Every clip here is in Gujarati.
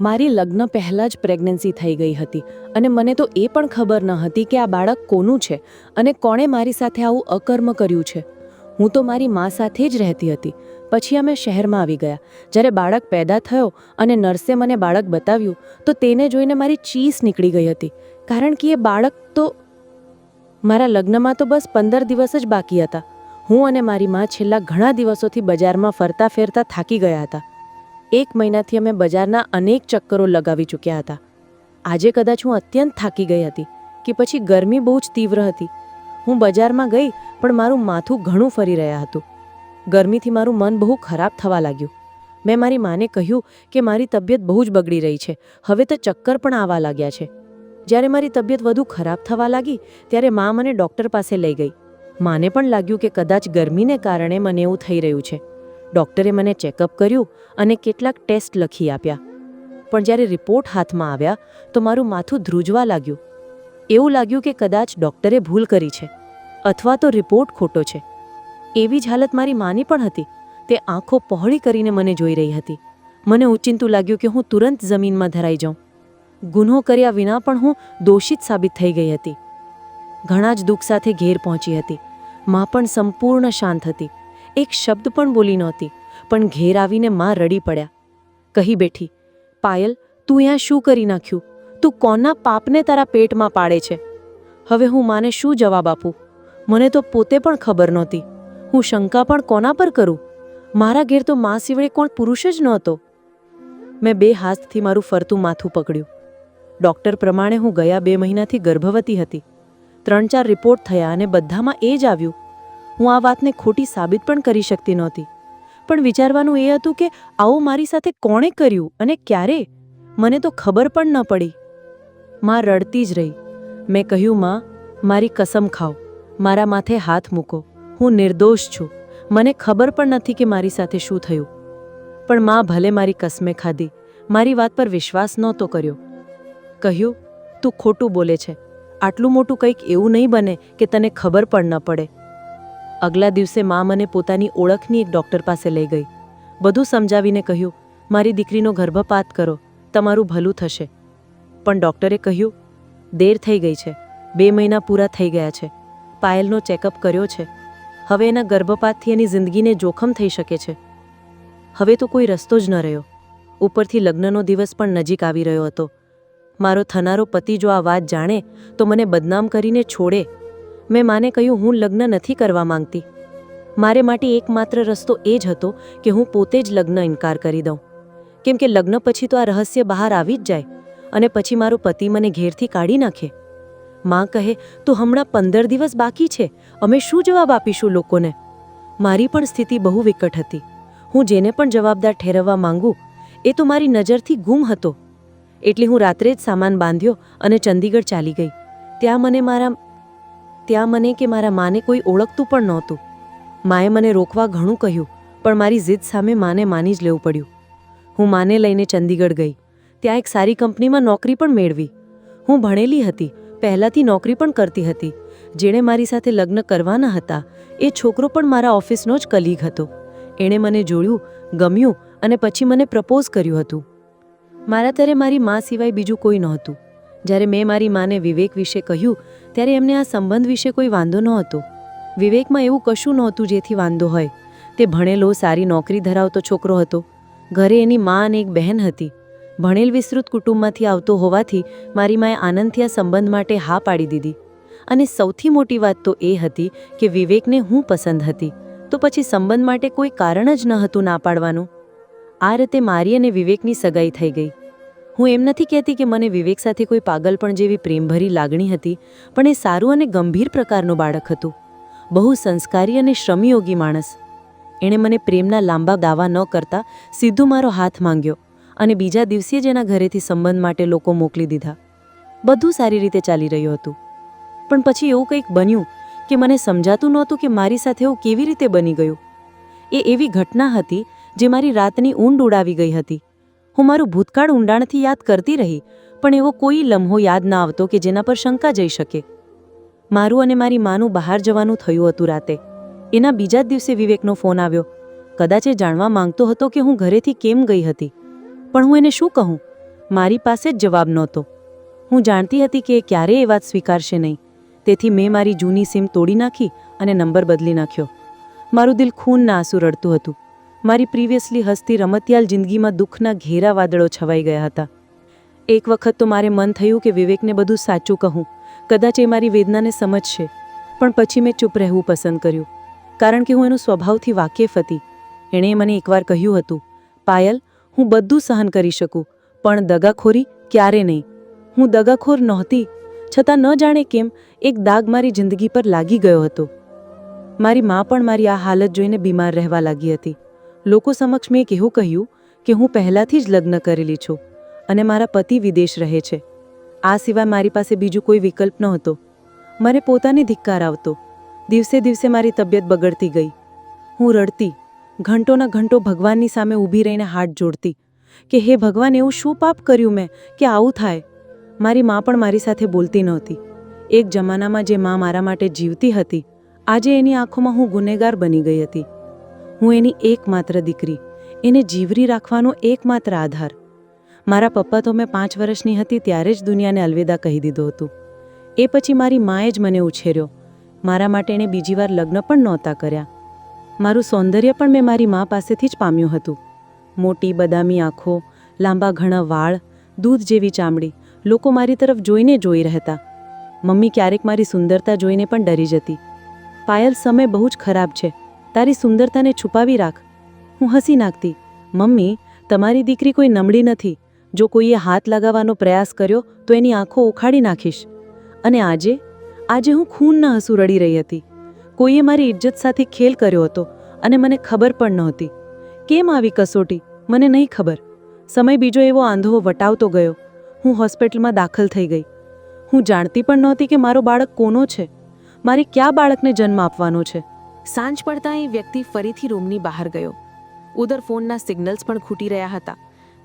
મારી લગ્ન પહેલાં જ પ્રેગ્નન્સી થઈ ગઈ હતી અને મને તો એ પણ ખબર ન હતી કે આ બાળક કોનું છે અને કોણે મારી સાથે આવું અકર્મ કર્યું છે. હું તો મારી મા સાથે જ રહેતી હતી. પછી અમે શહેરમાં આવી ગયા. જ્યારે બાળક પેદા થયો અને નર્સે મને બાળક બતાવ્યું, તો તેને જોઈને મારી ચીસ નીકળી ગઈ હતી. કારણ કે એ બાળક તો મારા લગ્નમાં તો બસ પંદર દિવસ જ બાકી હતા. હું અને મારી મા છેલ્લા ઘણા દિવસોથી બજારમાં ફરતા ફેરતા થાકી ગયા હતા. એક મહિનાથી અમે બજારના અનેક ચક્કરો લગાવી ચૂક્યા હતા. આજે કદાચ હું અત્યંત થાકી ગઈ હતી કે પછી ગરમી બહુ જ તીવ્ર હતી. હું બજારમાં ગઈ પણ મારું માથું ઘણું ફરી રહ્યા હતું. ગરમીથી મારું મન બહુ ખરાબ થવા લાગ્યું. મેં મારી માને કહ્યું કે મારી તબિયત બહુ જ બગડી રહી છે. હવે તો ચક્કર પણ આવવા લાગ્યા છે. જ્યારે મારી તબિયત વધુ ખરાબ થવા લાગી ત્યારે મા મને ડૉક્ટર પાસે લઈ ગઈ. માને પણ લાગ્યું કે કદાચ ગરમીને કારણે મને એવું થઈ રહ્યું છે. ડૉક્ટરે મને ચેકઅપ કર્યું અને કેટલાક ટેસ્ટ લખી આપ્યા. પણ જ્યારે રિપોર્ટ હાથમાં આવ્યા, તો મારું માથું ધ્રુજવા લાગ્યું. એવું લાગ્યું કે કદાચ ડૉક્ટરે ભૂલ કરી છે, અથવા તો રિપોર્ટ ખોટો છે. એવી જ હાલત મારી માની પણ હતી. તે આંખો પહોળી કરીને મને જોઈ રહી હતી. મને ઉચિંતું લાગ્યું કે હું તુરંત જમીનમાં ધરાઈ જાઉં. ગુનો કર્યા વિના પણ હું દોષિત સાબિત થઈ ગઈ હતી. ઘણા જ દુઃખ સાથે ઘેર પહોંચી હતી. મા પણ સંપૂર્ણ શાંત હતી. એક શબ્દ પણ બોલી નહોતી, પણ ઘેર આવીને મા રડી પડ્યા. કહી બેઠી, પાયલ, તું અહીંયા શું કરી નાખ્યું? તું કોના પાપને તારા પેટમાં પાડે છે? હવે હું માને શું જવાબ આપું? મને તો પોતે પણ ખબર નહોતી. હું શંકા પણ કોના પર કરું? મારા ઘેર તો મા સિવાય કોણ પુરુષ જ નહોતો. મેં બે હાથથી મારું ફરતું માથું પકડ્યું. ડૉક્ટર પ્રમાણે હું ગયા બે મહિનાથી ગર્ભવતી હતી. ત્રણ ચાર રિપોર્ટ થયા અને બધામાં એ જ આવ્યું. હું આ વાતને ખોટી સાબિત પણ કરી શકતી નહોતી. પણ વિચારવાનું એ હતું કે આવું મારી સાથે કોણે કર્યું અને ક્યારે? મને તો ખબર પણ ન પડી. માં રડતી જ રહી. મેં કહ્યું, માં, મારી કસમ ખાઓ. મારા માથે હાથ મૂકો. હું નિર્દોષ છું. મને ખબર પણ નથી કે મારી સાથે શું થયું. પણ માં ભલે મારી કસમે ખાધી, મારી વાત પર વિશ્વાસ નહોતો કર્યો. કહ્યું, તું ખોટું બોલે છે. આટલું મોટું કંઈક એવું નહીં બને કે તને ખબર પણ ન પડે. અગલા દિવસે મા મને પોતાની ઓળખની એક ડૉક્ટર પાસે લઈ ગઈ. બધું સમજાવીને કહ્યું, મારી દીકરીનો ગર્ભપાત કરો, તમારું ભલું થશે. પણ ડૉક્ટરે કહ્યું, દેર થઈ ગઈ છે, બે મહિના પૂરા થઈ ગયા છે, પાયલનો ચેકઅપ કર્યો છે. હવે એના ગર્ભપાતથી એની જિંદગીને જોખમ થઈ શકે છે. હવે તો કોઈ રસ્તો જ ન રહ્યો. ઉપરથી લગ્નનો દિવસ પણ નજીક આવી રહ્યો હતો. મારો થનારો પતિ જો આ વાત જાણે, તો મને બદનામ કરીને છોડે. મેં માને કહ્યું, હું લગ્ન નથી કરવા માંગતી. મારે માટે એકમાત્ર રસ્તો એ જ હતો કે હું પોતે જ લગ્ન ઇનકાર કરી દઉં. કેમ કે લગ્ન પછી તો આ રહસ્ય બહાર આવી જ જાય અને પછી મારો પતિ મને ઘેરથી કાઢી નાખે. માં કહે, તો હમણાં પંદર દિવસ બાકી છે. અમે શું જવાબ આપીશું લોકોને? મારી પણ સ્થિતિ બહુ વિકટ હતી. હું જેને પણ જવાબદાર ઠેરવવા માંગુ, એ તો મારી નજરથી ગુમ હતો. એટલે હું રાત્રે જ સામાન બાંધ્યો અને ચંદીગઢ ચાલી ગઈ. ત્યાં મને મારા ત્યાં મને કે મારા માને કોઈ ઓળખતું પણ નહોતું. માએ મને રોકવા ઘણું કહ્યું, પણ મારી જીદ સામે માને માની જ લેવું પડ્યું. હું માને લઈને ચંદીગઢ ગઈ. ત્યાં એક સારી કંપનીમાં નોકરી પણ મેળવી. હું ભણેલી હતી, પહેલાંથી નોકરી પણ કરતી હતી. જેણે મારી સાથે લગ્ન કરવાના હતા, એ છોકરો પણ મારા ઓફિસનો જ કલીગ હતો. એણે મને જોયું, ગમ્યું અને પછી મને પ્રપોઝ કર્યું હતું. મારા ત્યારે મારી મા સિવાય બીજું કોઈ નહોતું. જ્યારે મેં મારી માને વિવેક વિશે કહ્યું, ત્યારે એમને આ સંબંધ વિશે કોઈ વાંધો નહોતો. વિવેકમાં એવું કશું નહોતું જેથી વાંધો હોય. તે ભણેલો, સારી નોકરી ધરાવતો છોકરો હતો. ઘરે એની મા અને એક બહેન હતી. ભણેલ વિસ્તૃત કુટુંબમાંથી આવતો હોવાથી મારી માએ આનંદથી આ સંબંધ માટે હા પાડી દીધી. અને સૌથી મોટી વાત તો એ હતી કે વિવેકને હું પસંદ હતી. તો પછી સંબંધ માટે કોઈ કારણ જ ન હતું ના પાડવાનું. આ રીતે મારી અને વિવેકની સગાઈ થઈ ગઈ. હું એમ નથી કહેતી કે મને વિવેક સાથે કોઈ પાગલપણ જેવી પ્રેમભરી લાગણી હતી, પણ એ સારું અને ગંભીર પ્રકારનું બાળક હતું. બહુ સંસ્કારી અને શ્રમયોગી માણસ. એણે મને પ્રેમના લાંબા દાવા ન કરતા સીધું મારો હાથ માંગ્યો અને બીજા દિવસે જ એના ઘરેથી સંબંધ માટે લોકો મોકલી દીધા. બધું સારી રીતે ચાલી રહ્યું હતું. પણ પછી એવું કંઈક બન્યું કે મને સમજાતું નહોતું કે મારી સાથે એવું કેવી રીતે બની ગયું. એ એવી ઘટના હતી જે મારી રાતની ઊંડ ઉડાવી ગઈ હતી. હું મારું ભૂતકાળ ઊંડાણથી યાદ કરતી રહી, પણ એવો કોઈ લમ્હો યાદ ના આવતો કે જેના પર શંકા જઈ શકે. મારું અને મારી માનું બહાર જવાનું થયું હતું રાતે. એના બીજા જ દિવસે વિવેકનો ફોન આવ્યો. કદાચ એ જાણવા માંગતો હતો કે હું ઘરેથી કેમ ગઈ હતી. પણ હું એને શું કહું? મારી પાસે જ જવાબ નહોતો. હું જાણતી હતી કે એ ક્યારેય એ વાત સ્વીકારશે નહીં. તેથી મેં મારી જૂની સિમ તોડી નાખી અને નંબર બદલી નાખ્યો. મારું દિલ ખૂનના આંસુ રડતું હતું. મારી પ્રીવિયસલી હસતી રમતિયાલ જિંદગીમાં દુઃખના ઘેરા વાદળો છવાઈ ગયા હતા. એક વખત તો મારે મન થયું કે વિવેકને બધું સાચું કહું. કદાચ એ મારી વેદનાને સમજશે. પણ પછી મેં ચૂપ રહેવું પસંદ કર્યું. કારણ કે હું એનો સ્વભાવથી વાકેફ હતી. એણે મને એકવાર કહ્યું હતું, પાયલ, હું બધું સહન કરી શકું, પણ દગાખોરી ક્યારે નહીં? હું દગાખોર નહોતી, છતાં ન જાણે કેમ એક દાગ મારી જિંદગી પર લાગી ગયો હતો. મારી મા પણ મારી આ હાલત જોઈને બીમાર રહેવા લાગી હતી. લોકો સમક્ષ મેં એક એવું કહ્યું કે હું પહેલાંથી જ લગ્ન કરેલી છું અને મારા પતિ વિદેશ રહે છે. આ સિવાય મારી પાસે બીજું કોઈ વિકલ્પ નહોતો. મને પોતાને ધિક્કાર આવતો. દિવસે દિવસે મારી તબિયત બગડતી ગઈ. હું રડતી, ઘંટોના ઘંટો ભગવાનની સામે ઊભી રહીને હાથ જોડતી કે હે ભગવાન, એવું શું પાપ કર્યું મેં? કે આવું થાય? મારી મા પણ મારી સાથે બોલતી નહોતી. એક જમાનામાં જે મા મારા માટે જીવતી હતી, આજે એની આંખોમાં હું ગુનેગાર બની ગઈ હતી. હું એની એકમાત્ર દીકરી. એને જીવરી રાખવાનો એકમાત્ર આધાર. મારા પપ્પા તો મેં પાંચ વર્ષની હતી ત્યારે જ દુનિયાને અલવિદા કહી દીધું હતું. એ પછી મારી માએ જ મને ઉછેર્યો. મારા માટે એણે બીજી વાર લગ્ન પણ નહોતા કર્યા. મારું સૌંદર્ય પણ મેં મારી મા પાસેથી જ પામ્યું હતું. મોટી બદામી આંખો, લાંબા ઘણા વાળ, દૂધ જેવી ચામડી લોકો મારી તરફ જોઈને જોઈ રહેતા. મમ્મી ક્યારેક મારી સુંદરતા જોઈને પણ ડરી જતી. પાયલ સમય બહુ જ ખરાબ છે. તારી સુંદરતાને છુપાવી રાખ. હું હસી નાખતી, મમ્મી, તમારી દીકરી કોઈ નમળી નથી. જો કોઈએ હાથ લગાવવાનો પ્રયાસ કર્યો, તો એની આંખો ઉખાડી નાખીશ. અને આજે આજે હું ખૂનના હસુ રડી રહી હતી. કોઈએ મારી ઇજ્જત સાથે ખેલ કર્યો હતો અને મને ખબર પણ નહોતી. કેમ આવી કસોટી? મને નહીં ખબર. સમય બીજો એવો આંધો વટાવતો ગયો. હું હોસ્પિટલમાં દાખલ થઈ ગઈ. હું જાણતી પણ નહોતી કે મારો બાળક કોનો છે. મારે કયા બાળકને જન્મ આપવાનો છે? સાંજ પડતા એ વ્યક્તિ ફરીથી રૂમની બહાર ગયો. ઉદર ફોનના સિગ્નલ્સ પણ ખૂટી રહ્યા હતા.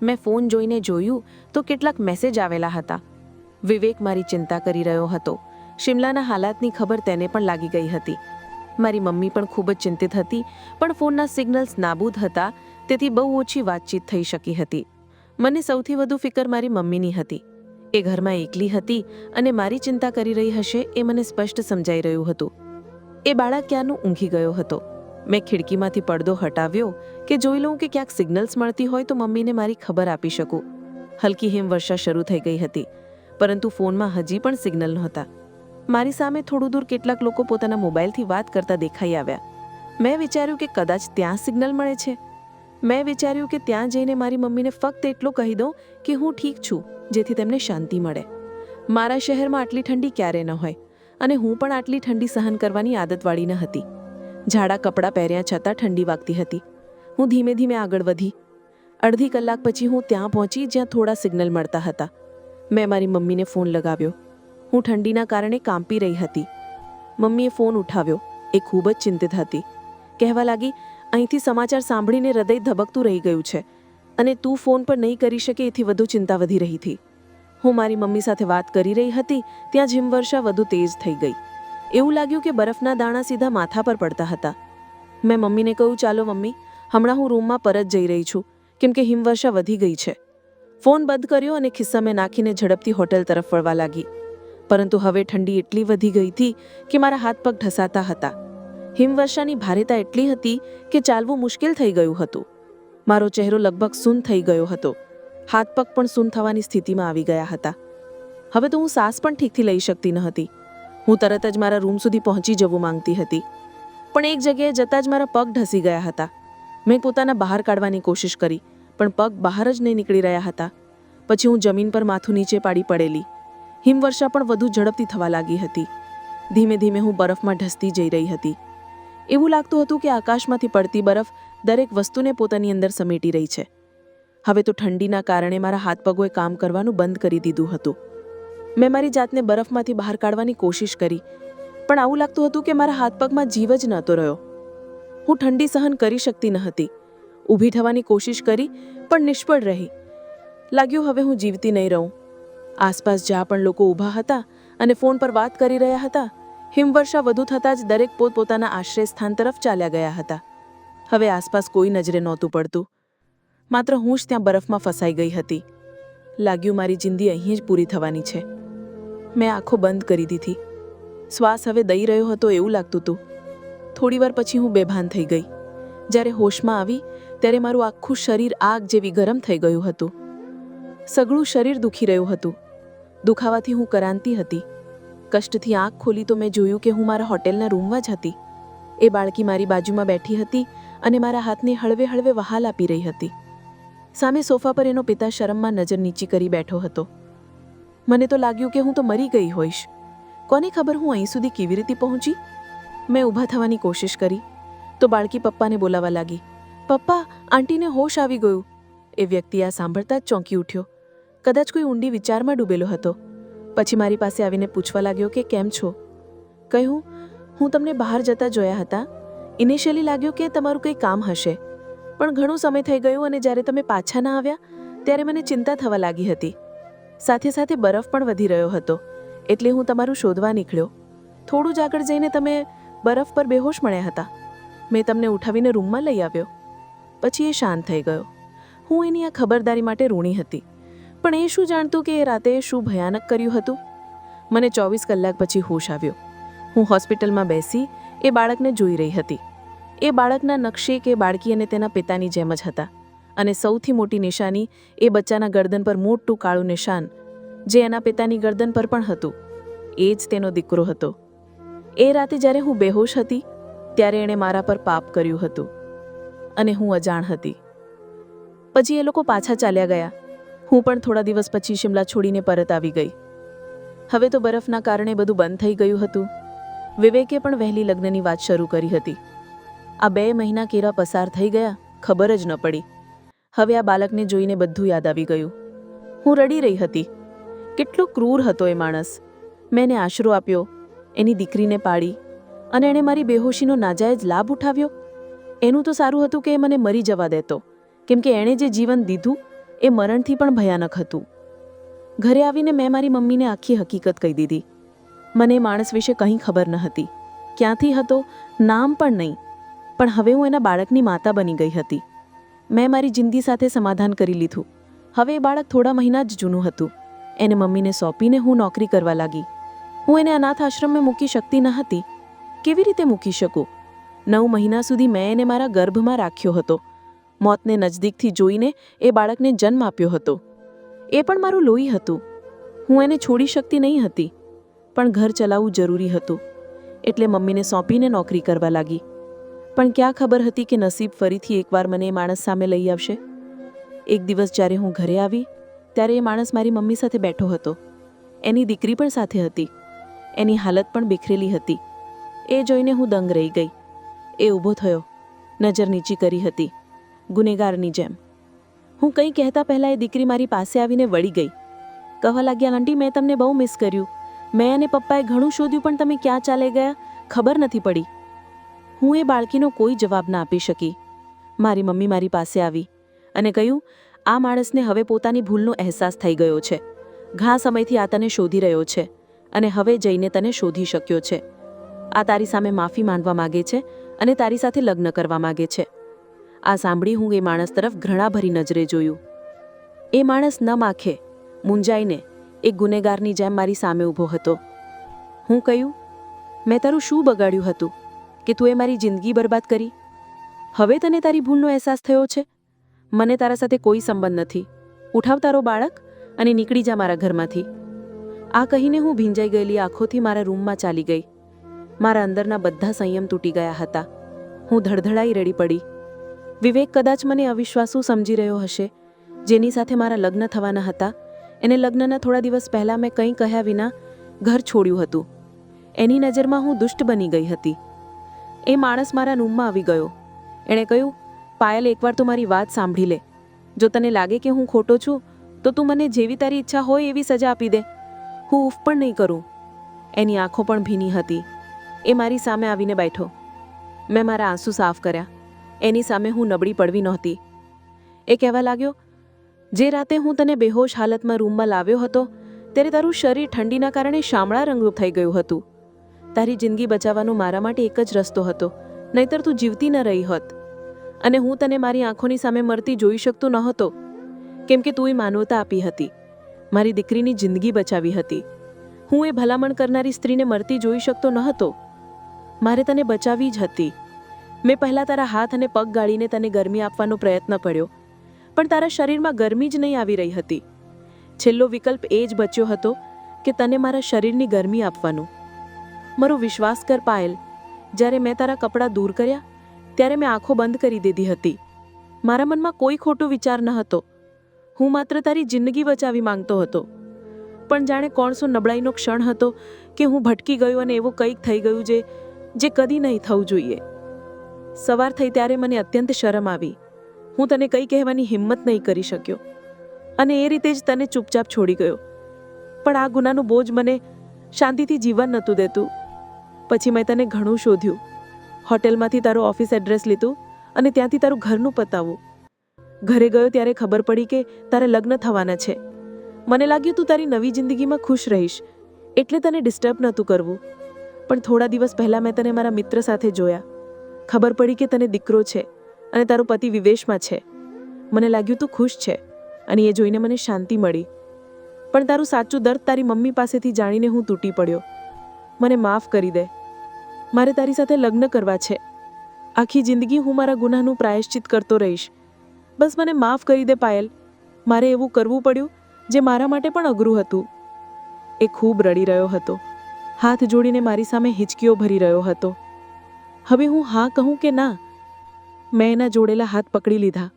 મેં ફોન જોઈને જોયું તો કેટલાક મેસેજ આવેલા હતા. વિવેક મારી ચિંતા કરી રહ્યો હતો. શિમલાના હાલાતની ખબર તેને પણ લાગી ગઈ હતી. મારી મમ્મી પણ ખૂબ જ ચિંતિત હતી, પણ ફોનના સિગ્નલ્સ નાબૂદ હતા, તેથી બહુ ઓછી વાતચીત થઈ શકી હતી. મને સૌથી વધુ ફિકર મારી મમ્મીની હતી. એ ઘરમાં એકલી હતી અને મારી ચિંતા કરી રહી હશે એ મને સ્પષ્ટ સમજાઈ રહ્યું હતું. એ બાળક ક્યારનું ઊંઘી ગયો હતો? મેં ખિડકીમાંથી પડદો હટાવ્યો કે જોઈ લઉં કે ક્યાંક સિગ્નલ્સ મળતી હોય તો મમ્મીને મારી ખબર આપી શકું. હલકી હિમવર્ષા શરૂ થઈ ગઈ હતી, પરંતુ ફોનમાં હજી પણ સિગ્નલ નહોતા. મારી સામે થોડું દૂર કેટલાક લોકો પોતાના મોબાઈલથી વાત કરતા દેખાઈ આવ્યા. મેં વિચાર્યું કે કદાચ ત્યાં સિગ્નલ મળે છે. મેં વિચાર્યું કે ત્યાં જઈને મારી મમ્મીને ફક્ત એટલું કહી દઉં કે હું ઠીક છું, જેથી તેમને શાંતિ મળે. મારા શહેરમાં આટલી ઠંડી ક્યારે ન હોય. અને હું પણ આટલી ઠંડી સહન કરવાની આદતવાળી ન હતી. ઝાડા કપડાં પહેર્યા છતાં ઠંડી વાગતી હતી. હું ધીમે ધીમે આગળ વધી. અડધી કલાક પછી હું ત્યાં પહોંચી જ્યાં થોડા સિગ્નલ મળતા હતા. મેં મારી મમ્મીને ફોન લગાવ્યો. હું ઠંડીના કારણે કાંપી રહી હતી. મમ્મીએ ફોન ઉઠાવ્યો. એ ખૂબ જ ચિંતિત હતી. કહેવા લાગી, અહીંથી સમાચાર સાંભળીને હૃદય ધબકતું રહી ગયું છે. અને તું ફોન પર નહીં કરી શકે એથી વધુ ચિંતા વધી રહી હતી. હું મારી મમ્મી સાથે વાત કરી રહી હતી, ત્યાં જ હિમવર્ષા વધુ તેજ થઈ ગઈ. એવું લાગ્યું કે બરફના દાણા સીધા માથા પર પડતા હતા. મેં મમ્મીને કહ્યું, ચાલો મમ્મી, હમણાં હું રૂમમાં પરત જઈ રહી છું, કેમ કે હિમવર્ષા વધી ગઈ છે. ફોન બંધ કર્યો અને ખિસ્સામાં નાખીને ઝડપથી હોટેલ તરફ વળવા લાગી. પરંતુ હવે ઠંડી એટલી વધી ગઈ હતી કે મારા હાથ પગ ઢસાતા હતા. હિમવર્ષાની ભારેતા એટલી હતી કે ચાલવું મુશ્કેલ થઈ ગયું હતું. મારો ચહેરો લગભગ સૂન થઈ ગયો હતો. હાથ પગ પણ સૂન થવાની સ્થિતિમાં આવી ગયા હતા. હવે તો હું સાસ પણ ઠીકથી લઈ શકતી ન હતી. હું તરત જ મારા રૂમ સુધી પહોંચી જવું માંગતી હતી. પણ એક જગ્યાએ જતાં જ મારા પગ ઢસી ગયા હતા. મેં પોતાના બહાર કાઢવાની કોશિશ કરી, પણ પગ બહાર જ નહીં નીકળી રહ્યા હતા. પછી હું જમીન પર માથું નીચે પાડી પડેલી. હિમવર્ષા પણ વધુ ઝડપથી થવા લાગી હતી. ધીમે ધીમે હું બરફમાં ઢસતી જઈ રહી હતી. એવું લાગતું હતું કે આકાશમાંથી પડતી બરફ દરેક વસ્તુને પોતાની અંદર સમેટી રહી છે. હવે તો ઠંડીના કારણે મારા હાથ પગોએ કામ કરવાનું બંધ કરી દીધું હતું. મેં મારી જાતને બરફમાંથી બહાર કાઢવાની કોશિશ કરી, પણ આવું લાગતું હતું કે મારા હાથ પગમાં જીવ જ નહોતો રહ્યો. હું ઠંડી સહન કરી શકતી ન હતી. ઊભી થવાની કોશિશ કરી, પણ નિષ્ફળ રહી. લાગ્યું હવે હું જીવતી નહીં રહું. આસપાસ જ્યાં પણ લોકો ઊભા હતા અને ફોન પર વાત કરી રહ્યા હતા, હિમવર્ષા વધુ થતાં જ દરેક પોતપોતાના આશ્રય સ્થાન તરફ ચાલ્યા ગયા હતા. હવે આસપાસ કોઈ નજરે નહોતું પડતું. માત્ર હું જ ત્યાં બરફમાં ફસાઈ ગઈ હતી. લાગ્યું મારી જિંદગી અહીં જ પૂરી થવાની છે. મેં આંખો બંધ કરી દીધી. શ્વાસ હવે દઈ રહ્યો હતો એવું લાગતું હતું. થોડીવાર પછી હું બેભાન થઈ ગઈ. જ્યારે હોશમાં આવી, ત્યારે મારું આખું શરીર આગ જેવી ગરમ થઈ ગયું હતું. સઘળું શરીર દુખી રહ્યું હતું. દુખાવાથી હું કરાંતી હતી. કષ્ટથી આંખ ખોલી તો મેં જોયું કે હું મારા હોટેલના રૂમમાં જ હતી. એ બાળકી મારી બાજુમાં બેઠી હતી અને મારા હાથને હળવે હળવે વહાલ આપી રહી હતી. સામે સોફા પર એનો પિતા શરમમાં નજર નીચી કરી બેઠો હતો. મને તો લાગ્યું કે હું તો મરી ગઈ હોઈશ. કોને ખબર હું અહીં સુધી કેવી રીતે પહોંચી? મેં ઊભા થવાની કોશિશ કરી, તો બાળકી પપ્પાને બોલાવા લાગી. પપ્પા, આંટીને હોશ આવી ગયું. એ વ્યક્તિ આ સાંભળતા જ ચોંકી ઉઠ્યો. કદાચ કોઈ ઊંડી વિચારમાં ડૂબેલો હતો. પછી મારી પાસે આવીને પૂછવા લાગ્યો કે, કેમ છો? કહ્યું હું તમને બહાર જતા જોયા હતા. ઇનિશિયલી લાગ્યું કે તમારું કંઈ કામ હશે. પણ ઘણો સમય થઈ ગયો અને જ્યારે તમે પાછા ના આવ્યા, ત્યારે મને ચિંતા થવા લાગી હતી. સાથે સાથે બરફ પણ વધી રહ્યો હતો, એટલે હું તમારું શોધવા નીકળ્યો. થોડું જ આગળ જઈને તમે બરફ પર બેહોશ મળ્યા હતા. મેં તમને ઉઠાવીને રૂમમાં લઈ આવ્યો. પછી એ શાંત થઈ ગયો. હું એની આ ખબરદારી માટે ઋણી હતી. પણ એ શું જાણતું કે એ રાતે શું ભયાનક કર્યું હતું? મને ચોવીસ કલાક પછી હોશ આવ્યો. હું હોસ્પિટલમાં બેસી એ બાળકને જોઈ રહી હતી. એ બાળકના નકશે કે બાળકી અને તેના પિતાની જેમ જ હતા. અને સૌથી મોટી નિશાની એ બચ્ચાના ગરદન પર મોટું કાળું નિશાન, જે એના પિતાની ગરદન પર પણ હતું. એ જ તેનો દીકરો હતો. એ રાતે જ્યારે હું બેહોશ હતી, ત્યારે એણે મારા પર પાપ કર્યું હતું. અને હું અજાણ હતી. પછી એ લોકો પાછા ચાલ્યા ગયા. હું પણ થોડા દિવસ પછી શિમલા છોડીને પરત આવી ગઈ. હવે તો બરફના કારણે બધું બંધ થઈ ગયું હતું. વિવેકે પણ વહેલી લગ્નની વાત શરૂ કરી હતી. આ બે મહિના કેરા પસાર થઈ ગયા, ખબર જ ન પડી. હવે આ બાળકને જોઈને બધું યાદ આવી ગયું. હું રડી રહી હતી. કેટલો ક્રૂર હતો એ માણસ. મેં એને આશરો આપ્યો, એની દીકરીને પાડી, અને એણે મારી બેહોશીનો નાજાયજ લાભ ઉઠાવ્યો. એનું તો સારું હતું કે એ મને મરી જવા દેતો, કેમ કે એણે જે જીવન દીધું, એ મરણથી પણ ભયાનક હતું. ઘરે આવીને મેં મારી મમ્મીને આખી હકીકત કહી દીધી. મને માણસ વિશે કંઈ ખબર ન હતી. ક્યાંથી હતો, નામ પણ નહીં. પણ હવે હું એના બાળકની માતા બની ગઈ હતી. મેં મારી જિંદગી સાથે સમાધાન કરી લીધું. હવે એ બાળક થોડા મહિના જ જૂનું હતું. એને મમ્મીને સોંપીને હું નોકરી કરવા લાગી. હું એને અનાથ આશ્રમમાં મૂકી શકતી ન હતી. કેવી રીતે મૂકી શકું? નવ મહિના સુધી મેં એને મારા ગર્ભમાં રાખ્યો હતો. મોતને નજદીકથી જોઈને એ બાળકને જન્મ આપ્યો હતો. એ પણ મારું લોહી હતું. હું એને છોડી શકતી નહીં હતી. પણ ઘર ચલાવવું જરૂરી હતું. એટલે મમ્મીને સોંપીને નોકરી કરવા લાગી. પણ ક્યાં ખબર હતી કે નસીબ ફરીથી એકવાર મને એ માણસ સામે લઈ આવશે? એક દિવસ જ્યારે હું ઘરે આવી, ત્યારે એ માણસ મારી મમ્મી સાથે બેઠો હતો. એની દીકરી પણ સાથે હતી. એની હાલત પણ બિખરેલી હતી. એ જોઈને હું દંગ રહી ગઈ. એ ઊભો થયો. નજર નીચી કરી હતી. ગુનેગારની જેમ. હું કંઈ કહેતા પહેલાં એ દીકરી મારી પાસે આવીને વળી ગઈ. કહેવા લાગ્યા, આંટી, મેં તમને બહુ મિસ કર્યું. મેં અને પપ્પાએ ઘણું શોધ્યું, પણ તમે ક્યાં ચાલે ગયા? ખબર નથી પડી. હું એ બાળકીનો કોઈ જવાબ ના આપી શકી. મારી મમ્મી મારી પાસે આવી અને કહ્યું, આ માણસને હવે પોતાની ભૂલનો અહેસાસ થઈ ગયો છે. ઘણા સમયથી આ તને શોધી રહ્યો છે અને હવે જઈને તને શોધી શક્યો છે. આ તારી સામે માફી માંગવા માગે છે અને તારી સાથે લગ્ન કરવા માગે છે. આ સાંભળી હું એ માણસ તરફ ઘૃણાભરી નજરે જોયું. એ માણસ ન માખે, મૂંઝાઈને એક ગુનેગારની જેમ મારી સામે ઊભો હતો. હું કહ્યું, મેં તારું શું બગાડ્યું હતું? કે તું એ મારી જિંદગી બરબાદ કરી? હવે તને તારી ભૂલનો અહેસાસ થયો છે? મને તારા સાથે કોઈ સંબંધ નથી. ઉઠાવ તારો બાળક અને નીકળી જા મારા ઘરમાંથી. આ કહીને હું ભીંજાઈ ગયેલી આંખોથી મારા રૂમમાં ચાલી ગઈ. મારા અંદરના બધા સંયમ તૂટી ગયા હતા. હું ધડધડાઈ રડી પડી. વિવેક કદાચ મને અવિશ્વાસુ સમજી રહ્યો હશે. જેની સાથે મારા લગ્ન થવાના હતા. એને લગ્નના થોડા દિવસ પહેલાં મેં કંઈ કહ્યા વિના ઘર છોડ્યું હતું. એની નજરમાં હું દુષ્ટ બની ગઈ હતી. એ માણસ મારા રૂમમાં આવી ગયો. એણે કહ્યું, પાયલ, એકવાર તો મારી વાત સાંભળી લે. જો તને લાગે કે હું ખોટો છું, તો તું મને જેવી તારી ઈચ્છા હોય એવી સજા આપી દે. હું ઉફ પણ નહીં કરું. એની આંખો પણ ભીની હતી. એ મારી સામે આવીને બેઠો. મેં મારા આંસુ સાફ કર્યા. એની સામે હું નબળી પડવી નહોતી. એ કહેવા લાગ્યો, જે રાતે હું તને બેહોશ હાલતમાં રૂમમાં લાવ્યો હતો, ત્યારે તારું શરીર ઠંડીના કારણે શામળા રંગરૂપ થઈ ગયું હતું. તારી જિંદગી બચાવવાનો મારા માટે એક જ રસ્તો હતો, નહીતર તું જીવતી ન રહી હોત. અને હું તને મારી આંખોની સામે મરતી જોઈ શકતો નહોતો, કેમ કે તું એ માનવતા આપી હતી. મારી દીકરીની જિંદગી બચાવી હતી. હું એ ભલામણ કરનારી સ્ત્રીને મરતી જોઈ શકતો ન હતો મારે તને બચાવી જ હતી. મેં પહેલાં તારા હાથ અને પગ ગાળીને તને ગરમી આપવાનો પ્રયત્ન કર્યો પણ તારા શરીરમાં ગરમી જ નહીં આવી રહી હતી. છેલ્લો વિકલ્પ એ જ બચ્યો હતો કે તને મારા શરીરની ગરમી આપવાનું. મારો વિશ્વાસ કર પાયલ. જ્યારે મેં તારા કપડાં દૂર કર્યા, ત્યારે મેં આંખો બંધ કરી દીધી હતી. મારા મનમાં કોઈ ખોટો વિચાર ન હતો. હું માત્ર તારી જિંદગી બચાવી માંગતો હતો. પણ જાણે કોણસો નબળાઈનો ક્ષણ હતો કે હું ભટકી ગયો અને એવું કંઈક થઈ ગયું જે જે કદી નહીં થવું જોઈએ. સવાર થઈ ત્યારે મને અત્યંત શરમ આવી. હું તને કંઈ કહેવાની હિંમત નહીં કરી શક્યો. અને એ રીતે જ તને ચૂપચાપ છોડી ગયો. પણ આ ગુનાનું બોજ મને શાંતિથી જીવન નહોતું દેતું. પછી મેં તને ઘણું શોધ્યું. હોટેલમાંથી તારું ઓફિસ એડ્રેસ લીધું અને ત્યાંથી તારું ઘરનું પતાવું. ઘરે ગયો ત્યારે ખબર પડી કે તારે લગ્ન થવાના છે. મને લાગ્યું તું તારી નવી જિંદગીમાં ખુશ રહીશ, એટલે તને ડિસ્ટર્બ નહોતું કરવું. પણ થોડા દિવસ પહેલાં મેં તને મારા મિત્ર સાથે જોયા. ખબર પડી કે તને દીકરો છે અને તારો પતિ વિવેશમાં છે. મને લાગ્યું તું ખુશ છે અને એ જોઈને મને શાંતિ મળી. પણ તારું સાચું દર્દ તારી મમ્મી પાસેથી જાણીને હું તૂટી પડ્યો. મને માફ કરી દે. મારે તારી સાથે લગ્ન કરવા છે. આખી જિંદગી હું મારા ગુનાહનું પ્રાયશ્ચિત કરતો રહીશ. બસ મને માફ કરી દે, પાયલ. મારે એવું કરવું પડ્યું, જે મારા માટે પણ અઘરું હતું. એ ખૂબ રડી રહ્યો હતો. હાથ જોડીને મારી સામે હિચકીઓ ભરી રહ્યો હતો. હવે હું હા કહું કે ના? મેં એના જોડેલા હાથ પકડી લીધા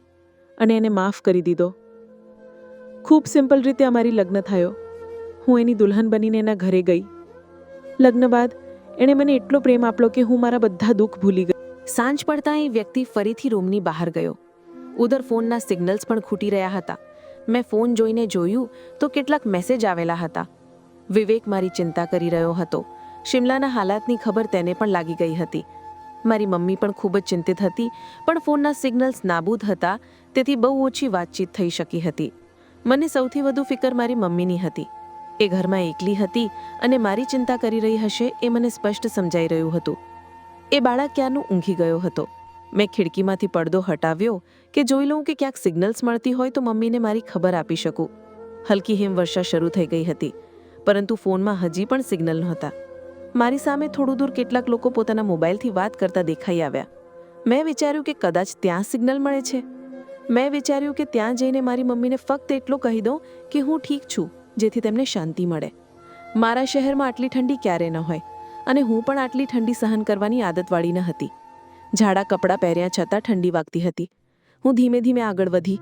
અને એને માફ કરી દીધો. ખૂબ સિમ્પલ રીતે અમારી લગ્ન થયો. હું એની દુલ્હન બનીને એના ઘરે ગઈ. લગ્ન બાદ એણે મને એટલો પ્રેમ આપ્યો કે હું મારા બધા દુઃખ ભૂલી ગઈ. સાંજ પડતા એ વ્યક્તિ ફરીથી રૂમની બહાર ગયો. ઉધર ફોનના સિગ્નલ્સ પણ ખૂટી રહ્યા હતા. મેં ફોન જોઈને જોયું તો કેટલાક મેસેજ આવેલા હતા. વિવેક મારી ચિંતા કરી રહ્યો હતો. શિમલાના હાલાતની ખબર તેને પણ લાગી ગઈ હતી. મારી મમ્મી પણ ખૂબ જ ચિંતિત હતી, પણ ફોનના સિગ્નલ્સ નાબૂદ હતા, તેથી બહુ ઓછી વાતચીત થઈ શકી હતી. મને સૌથી વધુ ફિકર મારી મમ્મીની હતી. એ ઘરમાં એકલી હતી અને મારી ચિંતા કરી રહી હશે એ મને સ્પષ્ટ સમજાઈ રહ્યું હતું. એ બાળક ક્યાંનું ઊંઘી ગયો હતો. મેં ખિડકીમાંથી પડદો હટાવ્યો કે જોઈ લઉં કે ક્યાંક સિગ્નલ્સ મળતી હોય તો મમ્મીને મારી ખબર આપી શકું. હલકી હિમવર્ષા શરૂ થઈ ગઈ હતી, પરંતુ ફોનમાં હજી પણ સિગ્નલ નહોતા. મારી સામે થોડું દૂર કેટલાક લોકો પોતાના મોબાઈલથી વાત કરતા દેખાઈ આવ્યા. મેં વિચાર્યું કે કદાચ ત્યાં સિગ્નલ મળે છે. મેં વિચાર્યું કે ત્યાં જઈને મારી મમ્મીને ફક્ત એટલું કહી દઉં કે હું ઠીક છું. જેથી તેમને શાંતિ મળે. મારા શહેરમાં આટલી ઠંડી ક્યારે ન હોય, અને હું પણ આટલી ઠંડી સહન કરવાની આદતવાળી ન હતી. ઝાડા કપડાં પહેર્યા છતાં ઠંડી વાગતી હતી. હું ધીમે ધીમે આગળ વધી.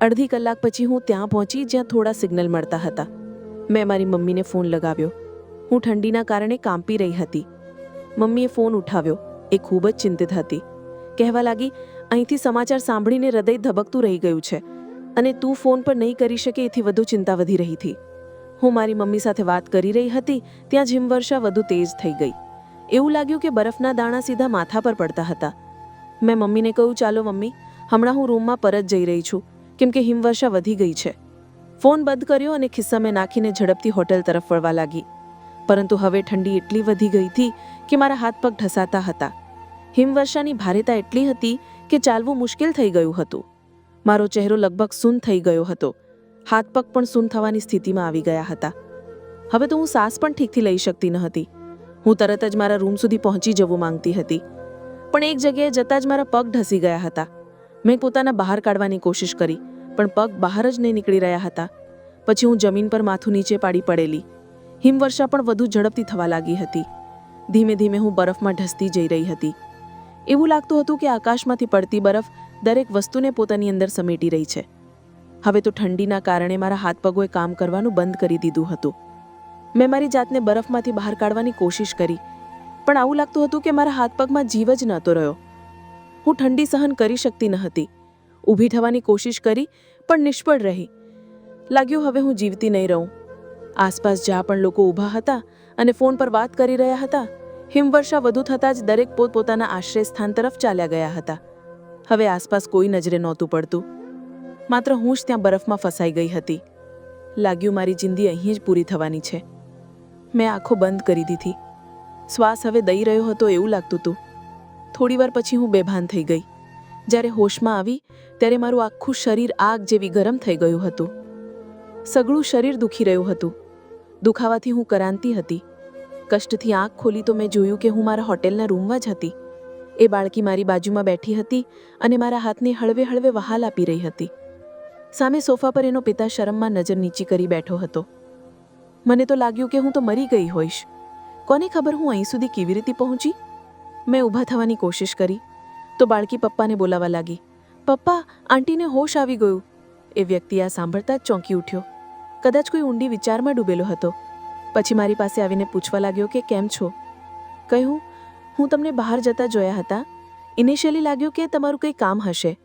અડધી કલાક પછી હું ત્યાં પહોંચી જ્યાં થોડા સિગ્નલ મળતા હતા. મેં મારી મમ્મીને ફોન લગાવ્યો. હું ઠંડીના કારણે કાંપી રહી હતી. મમ્મીએ ફોન ઉઠાવ્યો. એ ખૂબ જ ચિંતિત હતી. કહેવા લાગી, અહીંથી સમાચાર સાંભળીને હૃદય ધબકતું રહી ગયું છે. અને તું ફોન પર નહીં કરી શકે એથી વધુ ચિંતા વધી રહી હતી. હું મારી મમ્મી સાથે વાત કરી રહી હતી, ત્યાં હિમવર્ષા વધુ તેજ થઈ ગઈ. એવું લાગ્યું કે બરફના દાણા સીધા માથા પર પડતા હતા. મેં મમ્મીને કહ્યું, ચાલો મમ્મી, હમણાં હું રૂમમાં પરત જઈ રહી છું, કેમ કે હિમવર્ષા વધી ગઈ છે. ફોન બંધ કર્યો અને ખિસ્સામાં નાખીને ઝડપથી હોટેલ તરફ વળવા લાગી. પરંતુ હવે ઠંડી એટલી વધી ગઈ હતી કે મારા હાથ પગ ઢસાતા હતા. હિમવર્ષાની ભારેતા એટલી હતી કે ચાલવું મુશ્કેલ થઈ ગયું હતું. મારો ચહેરો લગભગ સૂન થઈ ગયો હતો. હાથ પગ પણ સૂન થવાની સ્થિતિમાં આવી ગયા હતા. હવે તો હું સાસ પણ ઠીકથી લઈ શકતી ન હતી. હું તરત જ મારા રૂમ સુધી પહોંચી જવું માંગતી હતી. પણ એક જગ્યાએ જતાં જ મારા પગ ઢસી ગયા હતા. મેં પોતાના બહાર કાઢવાની કોશિશ કરી, પણ પગ બહાર જ નહીં નીકળી રહ્યા હતા. પછી હું જમીન પર માથું નીચે પાડી પડેલી. હિમવર્ષા પણ વધુ ઝડપથી થવા લાગી હતી. ધીમે ધીમે હું બરફમાં ઢસતી જઈ રહી હતી. એવું લાગતું હતું કે આકાશમાંથી પડતી બરફ દરેક વસ્તુને પોતાની અંદર સમેટી રહી છે. હવે તો ઠંડીના કારણે મારા હાથ પગોએ કામ કરવાનું બંધ કરી દીધું હતું. મેં મારી જાતને બરફમાંથી બહાર કાઢવાની કોશિશ કરી, પણ આવું લાગતું હતું કે મારા હાથ પગમાં જીવ જ નહોતો રહ્યો. હું ઠંડી સહન કરી શકતી ન હતી. ઊભી થવાની કોશિશ કરી, પણ નિષ્ફળ રહી. લાગ્યું હવે હું જીવતી નહીં રહું. આસપાસ જ્યાં પણ લોકો ઊભા હતા અને ફોન પર વાત કરી રહ્યા હતા, હિમવર્ષા વધુ થતાં જ દરેક પોતપોતાના આશ્રય સ્થાન તરફ ચાલ્યા ગયા હતા. હવે આસપાસ કોઈ નજરે નહોતું પડતું. માત્ર હું જ ત્યાં બરફમાં ફસાઈ ગઈ હતી. લાગ્યું મારી જિંદગી અહીં જ પૂરી થવાની છે. મેં આંખો બંધ કરી દીધી. શ્વાસ હવે દઈ રહ્યો હતો એવું લાગતું હતું થોડીવાર પછી હું બેભાન થઈ ગઈ. જ્યારે હોશમાં આવી, ત્યારે મારું આખું શરીર આગ જેવી ગરમ થઈ ગયું હતું. સઘળું શરીર દુખી રહ્યું હતું. દુખાવાથી હું કરાંતી હતી. કષ્ટથી આંખ ખોલી તો મેં જોયું કે હું મારા હોટેલના રૂમમાં જ હતી. એ બાળકી મારી બાજુમાં બેઠી હતી અને મારા હાથને હળવે હળવે વહાલ આપી રહી હતી. સામે સોફા પર એનો પિતા શરમમાં નજર નીચી કરી બેઠો હતો. મને તો લાગ્યું કે હું તો મરી ગઈ હોઈશ. કોને ખબર હું અહીં સુધી કેવી રીતે પહોંચી? મેં ઊભા થવાની કોશિશ કરી, તો બાળકી પપ્પાને બોલાવા લાગી. પપ્પા, આંટીને હોશ આવી ગયું. એ વ્યક્તિ આ સાંભળતા જ ચોંકી ઉઠ્યો. કદાચ કોઈ ઊંડી વિચારમાં ડૂબેલો હતો. પછી મારી પાસે આવીને પૂછવા લાગ્યો કે કેમ છો? કહ્યું હું તમને બહાર જતા જોયા હતા. ઇનિશિયલી લાગ્યું કે તમારું કંઈ કામ હશે.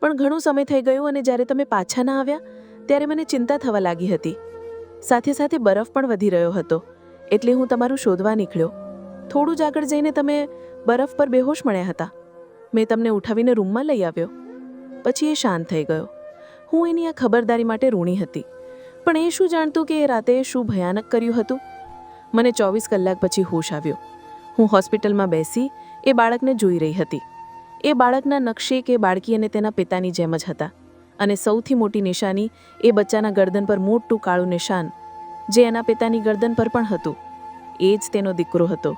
પણ ઘણો સમય થઈ ગયો અને જ્યારે તમે પાછા ના આવ્યા, ત્યારે મને ચિંતા થવા લાગી હતી. સાથે સાથે બરફ પણ વધી રહ્યો હતો, એટલે હું તમારું શોધવા નીકળ્યો. થોડું જ આગળ જઈને તમે બરફ પર બેહોશ મળ્યા હતા. મેં તમને ઉઠાવીને રૂમમાં લઈ આવ્યો. પછી એ શાંત થઈ ગયો. હું એની આ ખબરદારી માટે ઋણી હતી. પણ એ શું જાણતું કે એ રાતે શું ભયાનક કર્યું હતું? મને ચોવીસ કલાક પછી હોશ આવ્યો. હું હોસ્પિટલમાં બેસી એ બાળકને જોઈ રહી હતી. એ બાળકના નકશે કે બાળકી અને તેના પિતાની જેમ જ હતા અને સૌથી મોટી નિશાની એ બચ્ચાના ગરદન પર મોટું કાળું નિશાન, જે એના પિતાની ગરદન પર પણ હતું. એ જ તેનો દીકરો હતો.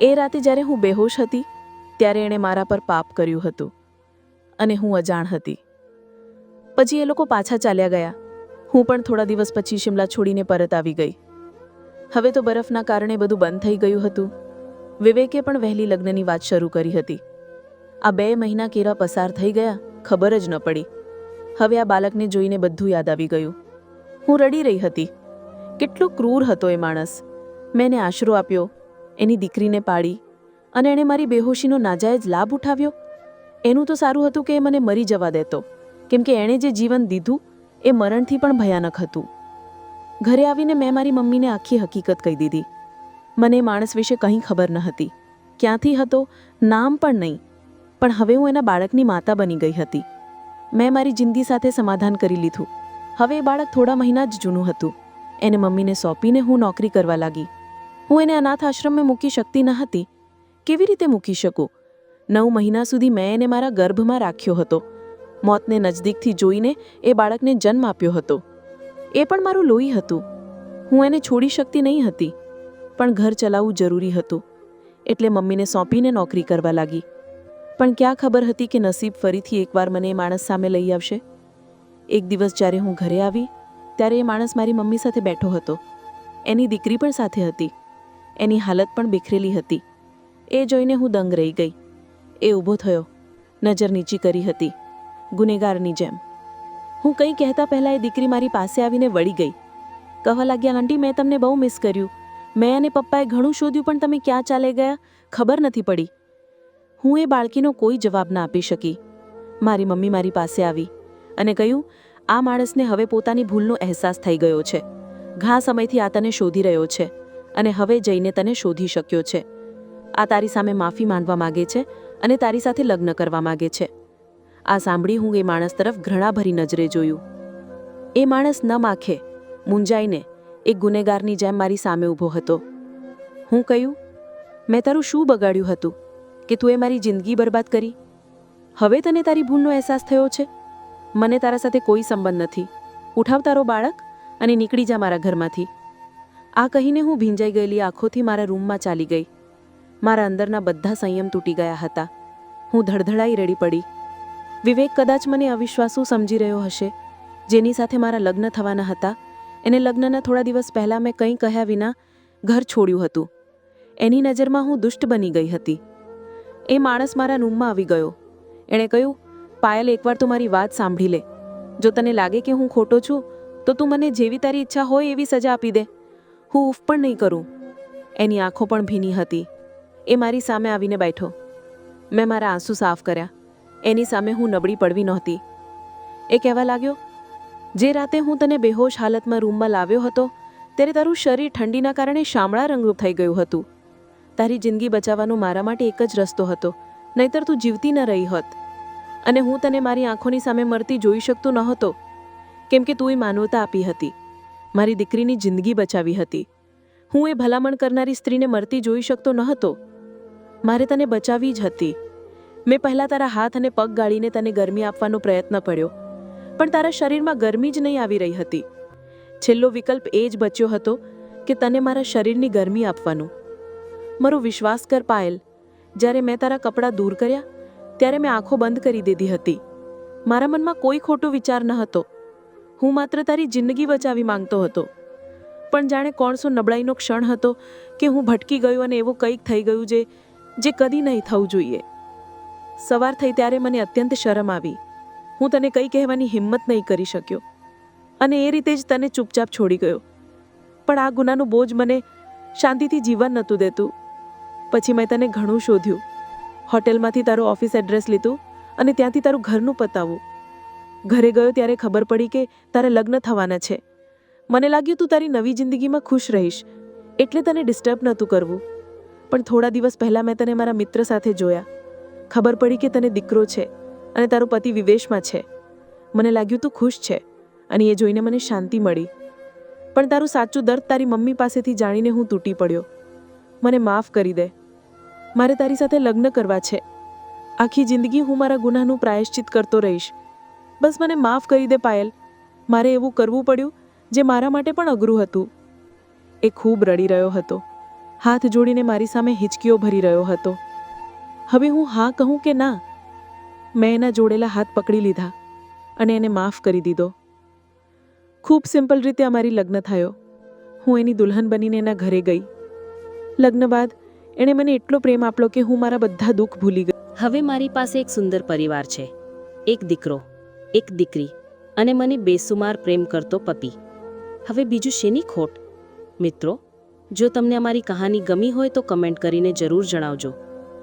એ રાતે જ્યારે હું બેહોશ હતી, ત્યારે એણે મારા પર પાપ કર્યું હતું અને હું અજાણ હતી. પછી એ લોકો પાછા ચાલ્યા ગયા. હું પણ થોડા દિવસ પછી શિમલા છોડીને પરત આવી ગઈ. હવે તો બરફના કારણે બધું બંધ થઈ ગયું હતું. વિવેકે પણ વહેલી લગ્નની વાત શરૂ કરી હતી. આ બે મહિના કેરા પસાર થઈ ગયા, ખબર જ ન પડી. હવે આ બાળકને જોઈને બધું યાદ આવી ગયું. હું રડી રહી હતી. કેટલો ક્રૂર હતો એ માણસ. મેં એને આશરો આપ્યો, એની દીકરીને પાડી, અને એણે મારી બેહોશીનો નાજાયજ લાભ ઉઠાવ્યો. એનું તો સારું હતું કે એ મને મરી જવા દેતો, કેમ કે એણે જે જીવન દીધું, એ મરણથી પણ ભયાનક હતું. ઘરે આવીને મેં મારી મમ્મીને આખી હકીકત કહી દીધી. મને માણસ વિશે કંઈ ખબર ન હતી. ક્યાંથી હતો, નામ પણ નહીં, પણ હવે હું એના બાળકની માતા બની ગઈ હતી. મેં મારી જિંદગી સાથે સમાધાન કરી લીધું. હવે એ બાળક થોડા મહિના જ જૂનું હતું. એને મમ્મીને સોંપીને હું નોકરી કરવા લાગી. હું એને અનાથ આશ્રમમાં મૂકી શકતી ન હતી. કેવી રીતે મૂકી શકું? નવ મહિના સુધી મેં એને મારા ગર્ભમાં રાખ્યો હતો. મોતને નજદીકથી જોઈને એ બાળકને જન્મ આપ્યો હતો. એ પણ મારું લોહી હતું. હું એને છોડી શકતી નહીં હતી. પણ ઘર ચલાવવું જરૂરી હતું. એટલે મમ્મીને સોંપીને નોકરી કરવા લાગી. પણ ક્યાં ખબર હતી કે નસીબ ફરીથી એકવાર મને એ માણસ સામે લઈ આવશે? એક દિવસ જ્યારે હું ઘરે આવી, ત્યારે એ માણસ મારી મમ્મી સાથે બેઠો હતો. એની દીકરી પણ સાથે હતી. એની હાલત પણ બિખરેલી હતી. એ જોઈને હું દંગ રહી ગઈ. એ ઊભો થયો. નજર નીચી કરી હતી. ગુનેગારની જેમ. હું કંઈ કહેતા પહેલાં એ દીકરી મારી પાસે આવીને વળી ગઈ. કહેવા લાગ્યા, આંટી, મેં તમને બહુ મિસ કર્યું. મેં અને પપ્પાએ ઘણું શોધ્યું, પણ તમે ક્યાં ચાલે ગયા? ખબર નથી પડી. હું એ બાળકીનો કોઈ જવાબ ના આપી શકી. મારી મમ્મી મારી પાસે આવી અને કહ્યું, આ માણસને હવે પોતાની ભૂલનો અહેસાસ થઈ ગયો છે. ઘા સમયથી આ તને શોધી રહ્યો છે અને હવે જઈને તને શોધી શક્યો છે. આ તારી સામે માફી માંગવા માગે છે અને તારી સાથે લગ્ન કરવા માગે છે. આ સાંભળી હું એ માણસ તરફ ઘૃણાભરી નજરે જોયું. એ માણસ ન માખે, મૂંઝાઈને એક ગુનેગારની જેમ મારી સામે ઊભો હતો. હું કહ્યું, મેં તારું શું બગાડ્યું હતું? કે તું એ મારી જિંદગી બરબાદ કરી? હવે તને તારી ભૂલનો અહેસાસ થયો છે? મને તારા સાથે કોઈ સંબંધ નથી. ઉઠાવ તારો બાળક અને નીકળી જા મારા ઘરમાંથી. આ કહીને હું ભીંજાઈ ગયેલી આંખોથી મારા રૂમમાં ચાલી ગઈ. મારા અંદરના બધા સંયમ તૂટી ગયા હતા. હું ધડધડાઈ રડી પડી. વિવેક કદાચ મને અવિશ્વાસુ સમજી રહ્યો હશે, જેની સાથે મારા લગ્ન થવાના હતા એને લગ્નના થોડા દિવસ પહેલાં મેં કંઈ કહ્યા વિના ઘર છોડ્યું હતું. એની નજરમાં હું દુષ્ટ બની ગઈ હતી. એ માણસ મારા રૂમમાં આવી ગયો. એણે કહ્યું, પાયલ, એકવાર તું મારી વાત સાંભળી લે. જો તને લાગે કે હું ખોટો છું, તો તું મને જેવી તારી ઈચ્છા હોય એવી સજા આપી દે. હું ઉફ પણ નહીં કરું. એની આંખો પણ ભીની હતી. એ મારી સામે આવીને બેઠો. મેં મારા આંસુ સાફ કર્યા. એની સામે હું નબળી પડવી નહોતી. એ કહેવા લાગ્યો જે રાતે હું તને બેહોશ હાલતમાં રૂમમાં લાવ્યો હતો, ત્યારે તારું શરીર ઠંડીના કારણે શામળા રંગરૂપ થઈ ગયું હતું. તારી જિંદગી બચાવવાનો મારા માટે એક જ રસ્તો હતો, નહીતર તું જીવતી ન રહી હોત. અને હું તને મારી આંખોની સામે મરતી જોઈ શકતો નહોતો, કેમ કે તું એ માનવતા આપી હતી. મારી દીકરીની જિંદગી બચાવી હતી. હું એ ભલામણ કરનારી સ્ત્રીને મરતી જોઈ શકતો નહોતો. મારે તને બચાવી જ હતી. મેં પહેલાં તારા હાથ અને પગ ગાળીને તને ગરમી આપવાનો પ્રયત્ન પડ્યો. પણ તારા શરીરમાં ગરમી જ નહીં આવી રહી હતી. છેલ્લો વિકલ્પ એ જ બચ્યો હતો કે તને મારા શરીરની ગરમી આપવાનું. મારો વિશ્વાસ કર પાયલ, જ્યારે મેં તારા કપડાં દૂર કર્યા, ત્યારે મેં આંખો બંધ કરી દીધી હતી. મારા મનમાં કોઈ ખોટો વિચાર ન હતો. હું માત્ર તારી જિંદગી બચાવી માંગતો હતો. પણ જાણે કોણસો નબળાઈનો ક્ષણ હતો કે હું ભટકી ગયો અને એવું કંઈક થઈ ગયું જે જે કદી નહીં થવું જોઈએ. સવાર થઈ ત્યારે મને અત્યંત શરમ આવી. હું તને કંઈ કહેવાની હિંમત નહીં કરી શક્યો. અને એ રીતે જ તને ચૂપચાપ છોડી ગયો. પણ આ ગુનાનું બોજ મને શાંતિથી જીવન નહોતું દેતું. પછી મેં તને ઘણું શોધ્યું. હોટેલમાંથી તારું ઓફિસ એડ્રેસ લીધું અને ત્યાંથી તારું ઘરનું પતાવું. ઘરે ગયો ત્યારે ખબર પડી કે તારે લગ્ન થવાના છે. મને લાગ્યું તું તારી નવી જિંદગીમાં ખુશ રહીશ, એટલે તને ડિસ્ટર્બ નહોતું કરવું. પણ થોડા દિવસ પહેલાં મેં તને મારા મિત્ર સાથે જોયા. ખબર પડી કે તને દીકરો છે. અને તારો પતિ વિવેશમાં છે. મને લાગ્યું તું ખુશ છે અને એ જોઈને મને શાંતિ મળી. પણ તારું સાચું દર્દ તારી મમ્મી પાસેથી જાણીને હું તૂટી પડ્યો. મને માફ કરી દે. મારે તારી સાથે લગ્ન કરવા છે. આખી જિંદગી હું મારા ગુનાહનું પ્રાયશ્ચિત કરતો રહીશ. બસ મને માફ કરી દે પાયલ. મારે એવું કરવું પડ્યું જે મારા માટે પણ અઘરું હતું. એ ખૂબ રડી રહ્યો હતો. હાથ જોડીને મારી સામે હિચકીઓ ભરી રહ્યો હતો. હવે હું હા કહું કે ના? મેં એના જોડેલા હાથ પકડી લીધા અને એને માફ કરી દીધો. ખૂબ સિમ્પલ રીતે અમારી લગ્ન થયો. હું એની દુલ્હન બનીને એના ઘરે ગઈ. લગ્ન બાદ એણે મને એટલો પ્રેમ આપ્યો કે હું મારા બધા દુઃખ ભૂલી ગઈ. હવે મારી પાસે એક સુંદર પરિવાર છે. એક દીકરો, એક દીકરી અને મને બેસુમાર પ્રેમ કરતો પતિ. હવે બીજું શેની ખોટ? મિત્રો, જો તમને અમારી કહાની ગમી હોય તો કમેન્ટ કરીને જરૂર જણાવજો.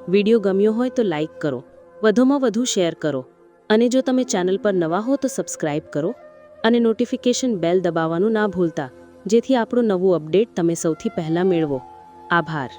વીડિયો ગમ્યો હોય તો લાઈક કરો. વધુમાં વધુ શેર કરો અને જો તમે ચેનલ પર નવા હો તો સબસ્ક્રાઇબ કરો અને નોટિફિકેશન બેલ દબાવવાનું ના ભૂલતા, જેથી આપણું નવું અપડેટ તમે સૌથી પહેલાં મેળવો. આભાર.